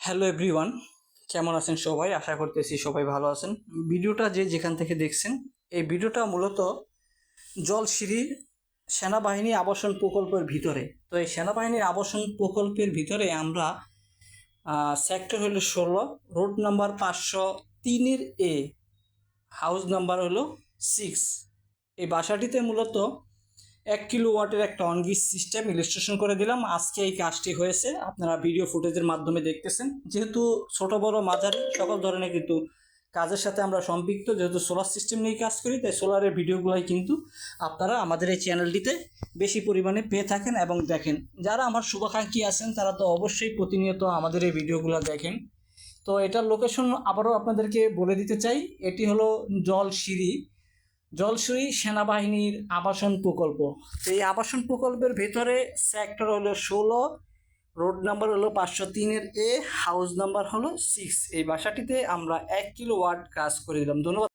Hello everyone কেমন আছেন সবাই? আশা করতেছি সবাই ভালো আছেন। ভিডিওটা যে যেখান থেকে দেখছেন, এই ভিডিওটা মূলত জলসিঁড়ির সেনাবাহিনী আবাসন প্রকল্পের ভিতরে। তো এই সেনাবাহিনীর আবাসন প্রকল্পের ভিতরে আমরা সেক্টর হলো ষোলো রোড নাম্বার পাঁচশো তিনের এ হাউস নাম্বার হলো সিক্স এই বাসাটিতে মূলত এক কিলো ওয়াটের একটা অনগিস সিস্টেম ইলিস্ট্রেশন করে দিলাম। আজকে এই কাজটি হয়েছে। আপনারা ভিডিও ফুটেজের মাধ্যমে দেখতেছেন। যেহেতু ছোট, বড়, মাঝারি, সকল ধরনের কিন্তু কাজের সাথে আমরা সম্পৃক্ত, যেহেতু সোলার সিস্টেম নিয়ে কাজ করি, তাই সোলারের ভিডিওগুলোই কিন্তু আপনারা আমাদের এই চ্যানেলটিতে বেশি পরিমাণে পেয়ে থাকেন এবং দেখেন। যারা আমার শুভাকাঙ্ক্ষী আছেন, তারা তো অবশ্যই প্রতিনিয়ত আমাদের এই ভিডিওগুলো দেখেন। তো এটার লোকেশন আবারও আপনাদেরকে বলে দিতে চাই। এটি হলো জলসিঁড়ি জলসুই সেনাবাহিনীর আবাসন প্রকল্প। এই আবাসন প্রকল্পের ভেতরে সেক্টর হলো ষোলো রোড নাম্বার হলো পাঁচশো তিনের এ হাউস নাম্বার হলো সিক্স এই বাসাটিতে আমরা এক কিলো ওয়ার্ড কাজ করে দিলাম। ধন্যবাদ।